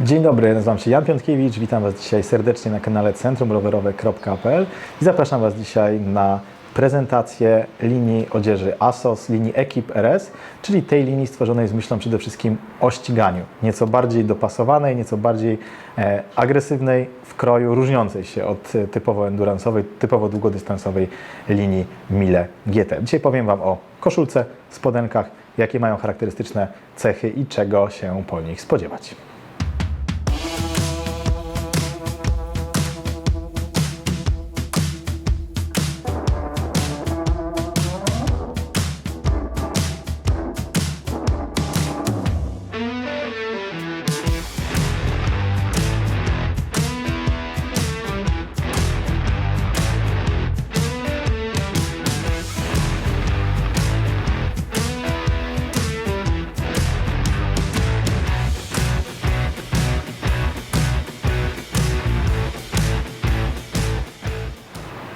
Dzień dobry, nazywam się Jan Piątkiewicz, witam Was dzisiaj serdecznie na kanale centrumrowerowe.pl i zapraszam Was dzisiaj na prezentację linii odzieży ASOS, linii Equip RS, czyli tej linii stworzonej z myślą przede wszystkim o ściganiu, nieco bardziej dopasowanej, nieco bardziej e, agresywnej w kroju, różniącej się od e, typowo endurance'owej, typowo długodystansowej linii Mille GT. Dzisiaj powiem Wam o koszulce, spodenkach, jakie mają charakterystyczne cechy i czego się po nich spodziewać.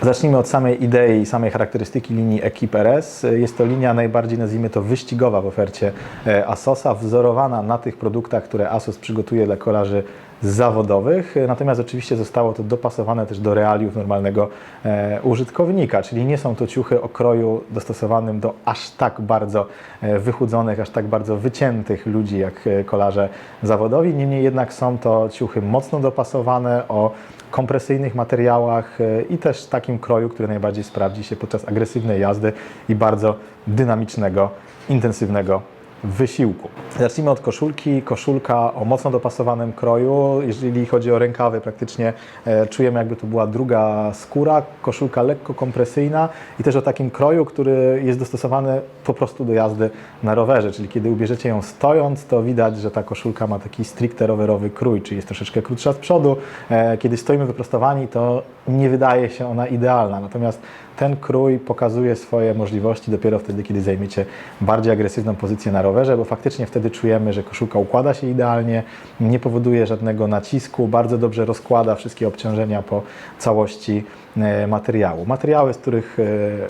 Zacznijmy od samej idei samej charakterystyki linii Equip RS. Jest to linia najbardziej, nazwijmy to, wyścigowa w ofercie e, Asosa, wzorowana na tych produktach, które Asos przygotuje dla kolarzy zawodowych. Natomiast oczywiście zostało to dopasowane też do realiów normalnego e, użytkownika, czyli nie są to ciuchy o kroju dostosowanym do aż tak bardzo e, wychudzonych, aż tak bardzo wyciętych ludzi jak e, kolarze zawodowi. Niemniej jednak są to ciuchy mocno dopasowane o kompresyjnych materiałach i też takim kroju, który najbardziej sprawdzi się podczas agresywnej jazdy i bardzo dynamicznego, intensywnego wysiłku. Zacznijmy od koszulki. Koszulka o mocno dopasowanym kroju. Jeżeli chodzi o rękawy, praktycznie e, czujemy jakby to była druga skóra. Koszulka lekko kompresyjna i też o takim kroju, który jest dostosowany po prostu do jazdy na rowerze. Czyli kiedy ubierzecie ją stojąc, to widać, że ta koszulka ma taki stricte rowerowy krój, czyli jest troszeczkę krótsza z przodu. E, Kiedy stoimy wyprostowani, to nie wydaje się ona idealna. Natomiast ten krój pokazuje swoje możliwości dopiero wtedy, kiedy zajmiecie bardziej agresywną pozycję na rowerze, bo faktycznie wtedy czujemy, że koszulka układa się idealnie, nie powoduje żadnego nacisku, bardzo dobrze rozkłada wszystkie obciążenia po całości e, materiału. Materiały, z których e,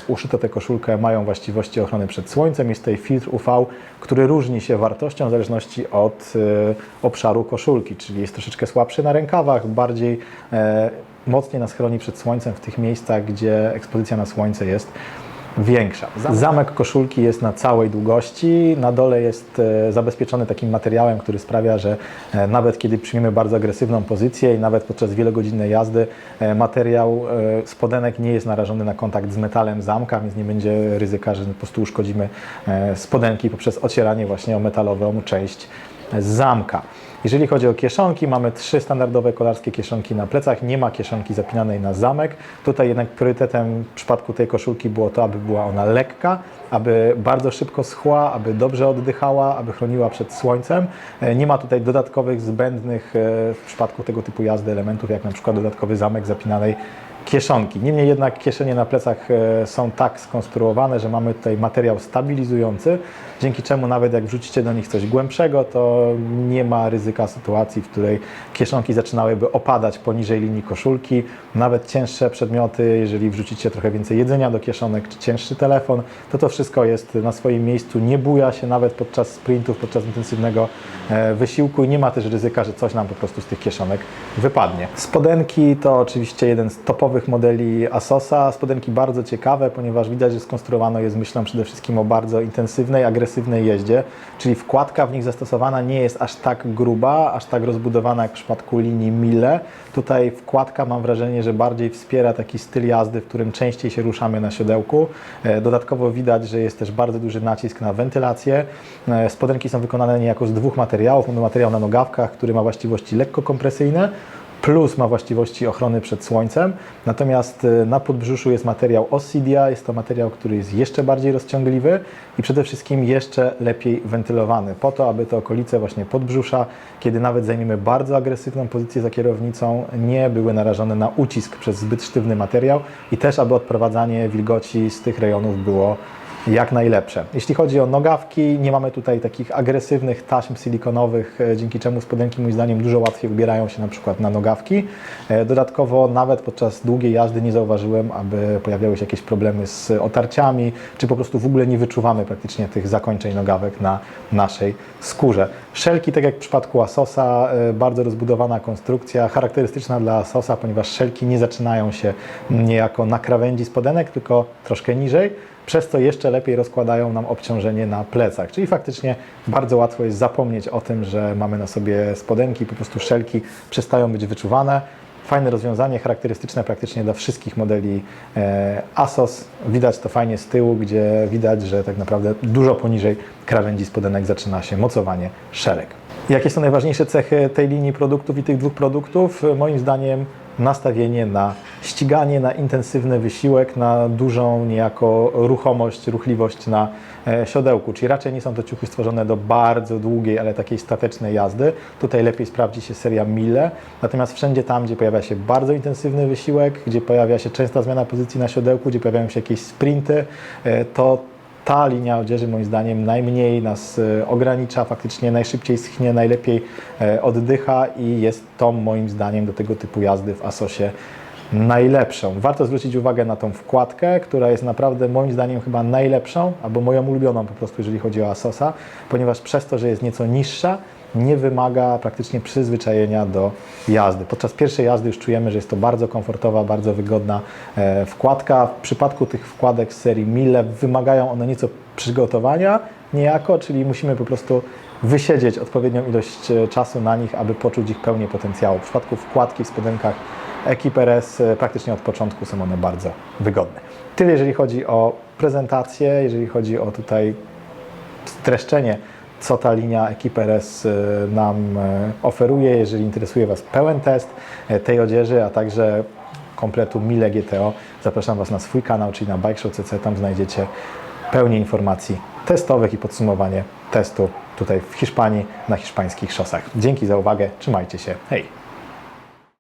uszyto tę koszulkę, mają właściwości ochrony przed słońcem. Jest tutaj filtr UV, który różni się wartością w zależności od e, obszaru koszulki, czyli jest troszeczkę słabszy na rękawach, bardziej mocniej nas chroni przed słońcem w tych miejscach, gdzie ekspozycja na słońce jest większa. Zamek koszulki jest na całej długości. Na dole jest e, zabezpieczony takim materiałem, który sprawia, że e, nawet kiedy przyjmiemy bardzo agresywną pozycję i nawet podczas wielogodzinnej jazdy e, materiał spodenek nie jest narażony na kontakt z metalem zamka, więc nie będzie ryzyka, że po prostu uszkodzimy spodenki poprzez ocieranie właśnie o metalową część zamka. Jeżeli chodzi o kieszonki, mamy trzy standardowe kolarskie kieszonki na plecach. Nie ma kieszonki zapinanej na zamek. Tutaj jednak priorytetem w przypadku tej koszulki było to, aby była ona lekka, aby bardzo szybko schła, aby dobrze oddychała, aby chroniła przed słońcem. E, Nie ma tutaj dodatkowych zbędnych e, w przypadku tego typu jazdy elementów, jak na przykład dodatkowy zamek zapinanej kieszonki. Niemniej jednak kieszenie na plecach e, są tak skonstruowane, że mamy tutaj materiał stabilizujący, dzięki czemu nawet jak wrzucicie do nich coś głębszego, to nie ma ryzyka sytuacji, w której kieszonki zaczynałyby opadać poniżej linii koszulki. Nawet cięższe przedmioty, jeżeli wrzucicie trochę więcej jedzenia do kieszonek, czy cięższy telefon, to to wszystko jest na swoim miejscu, nie buja się nawet podczas sprintów, podczas intensywnego e, wysiłku i nie ma też ryzyka, że coś nam po prostu z tych kieszonek wypadnie. Spodenki to oczywiście jeden z topowych modeli Asosa. Spodenki bardzo ciekawe, ponieważ widać, że skonstruowano je z myślą przede wszystkim o bardzo intensywnej, agresywnej jeździe, czyli wkładka w nich zastosowana nie jest aż tak gruba, aż tak rozbudowana jak w przypadku linii Mille. Tutaj wkładka mam wrażenie, że bardziej wspiera taki styl jazdy, w którym częściej się ruszamy na siodełku. E, Dodatkowo widać, że jest też bardzo duży nacisk na wentylację. E, Spodenki są wykonane niejako z dwóch materiałów. Mamy materiał na nogawkach, który ma właściwości lekko kompresyjne, plus ma właściwości ochrony przed słońcem. Natomiast y, na podbrzuszu jest materiał Ossidia, jest to materiał, który jest jeszcze bardziej rozciągliwy i przede wszystkim jeszcze lepiej wentylowany, po to, aby te okolice właśnie podbrzusza, kiedy nawet zajmiemy bardzo agresywną pozycję za kierownicą, nie były narażone na ucisk przez zbyt sztywny materiał i też, aby odprowadzanie wilgoci z tych rejonów było jak najlepsze. Jeśli chodzi o nogawki, nie mamy tutaj takich agresywnych taśm silikonowych, e, dzięki czemu spodenki moim zdaniem dużo łatwiej ubierają się na przykład na nogawki. E, Dodatkowo nawet podczas długiej jazdy nie zauważyłem, aby pojawiały się jakieś problemy z otarciami, czy po prostu w ogóle nie wyczuwamy praktycznie tych zakończeń nogawek na naszej skórze. Szelki, tak jak w przypadku Asosa, e, bardzo rozbudowana konstrukcja, charakterystyczna dla Asosa, ponieważ szelki nie zaczynają się niejako na krawędzi spodenek, tylko troszkę niżej przez co jeszcze lepiej rozkładają nam obciążenie na plecach. Czyli faktycznie bardzo łatwo jest zapomnieć o tym, że mamy na sobie spodenki, po prostu szelki przestają być wyczuwane. Fajne rozwiązanie, charakterystyczne praktycznie dla wszystkich modeli e, ASOS. Widać to fajnie z tyłu, gdzie widać, że tak naprawdę dużo poniżej krawędzi spodenek zaczyna się mocowanie szelek. Jakie są najważniejsze cechy tej linii produktów i tych dwóch produktów? Moim zdaniem nastawienie na ściganie, na intensywny wysiłek, na dużą niejako ruchomość, ruchliwość na e, siodełku. Czyli raczej nie są to ciuchy stworzone do bardzo długiej, ale takiej statecznej jazdy. Tutaj lepiej sprawdzi się seria Mille. Natomiast wszędzie tam, gdzie pojawia się bardzo intensywny wysiłek, gdzie pojawia się częsta zmiana pozycji na siodełku, gdzie pojawiają się jakieś sprinty, e, to ta linia odzieży moim zdaniem najmniej nas e, ogranicza, faktycznie najszybciej schnie, najlepiej e, oddycha i jest tą moim zdaniem do tego typu jazdy w Asosie najlepszą. Warto zwrócić uwagę na tą wkładkę, która jest naprawdę moim zdaniem chyba najlepszą, albo moją ulubioną po prostu, jeżeli chodzi o Asosa, ponieważ przez to, że jest nieco niższa, nie wymaga praktycznie przyzwyczajenia do jazdy. Podczas pierwszej jazdy już czujemy, że jest to bardzo komfortowa, bardzo wygodna e, wkładka. W przypadku tych wkładek z serii Mille wymagają one nieco przygotowania niejako, czyli musimy po prostu wysiedzieć odpowiednią ilość e, czasu na nich, aby poczuć ich pełnię potencjału. W przypadku wkładki w spodenkach Ekip RS e, praktycznie od początku są one bardzo wygodne. Tyle jeżeli chodzi o prezentację, jeżeli chodzi o tutaj streszczenie, co ta linia Ekip RS y, nam e, oferuje. Jeżeli interesuje Was pełen test e, tej odzieży, a także kompletu Mile GTO, zapraszam Was na swój kanał, czyli na Bike Show CC. Tam znajdziecie pełnię informacji testowych i podsumowanie testu tutaj w Hiszpanii na hiszpańskich szosach. Dzięki za uwagę, trzymajcie się, hej!